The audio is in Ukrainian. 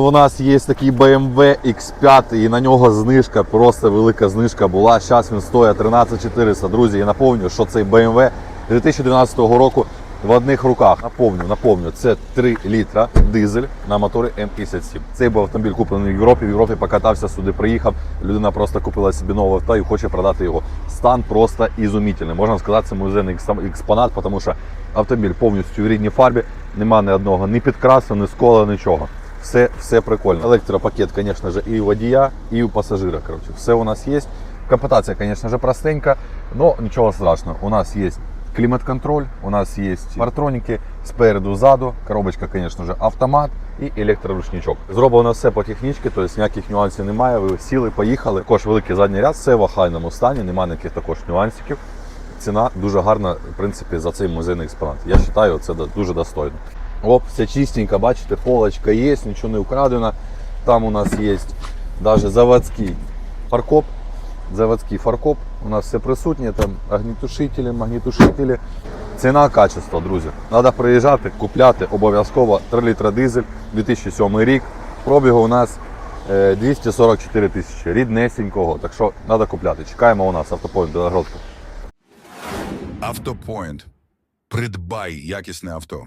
У нас є такий BMW X5 і на нього знижка, просто велика знижка була. Зараз він стоїть 13400. Друзі, я напомню, що цей BMW 2012 року в одних руках. Напомню, напомню, це 3 літра дизель на моторі М57. Цей був автомобіль куплений в Європі. В Європі покатався сюди, приїхав. Людина просто купила собі новий авто і хоче продати його. Стан просто ізумітельний. Можна сказати, це музейний екс- експонат, тому що автомобіль повністю в рідній фарбі, нема ні одного ні підкрасу, ні скола, нічого. Все, все прикольно. Електропакет, звісно ж, і у водія, і у пасажира. Короче. Все у нас є. Комплектація, звісно ж, простенька, але нічого страшного. У нас є клімат-контроль, у нас є партроніки спереду, ззаду, коробочка, звісно ж, автомат і електроручничок. Зроблено все по технічці, тобто ніяких нюансів немає. Ви сіли, поїхали. Також великий задній ряд, все в охайному стані, немає ніяких також нюансиків. Ціна дуже гарна, в принципі, за цей музейний експонат. Я вважаю, це дуже достойно. Оп, все чистенько, бачите, полочка є, нічого не украдено. Там у нас є навіть заводський фаркоп. Заводський фаркоп. У нас все присутнє, там огнітушителі, магнітушителі. Ціна, качество, друзі. Треба приїжджати, купляти обов'язково 3 літра дизель, 2007 рік. Пробігу у нас е, 244 тисячі, ріднесенького. Так що треба купляти. Чекаємо у нас автопоінт Білогородка. Автопоінт. Придбай якісне авто.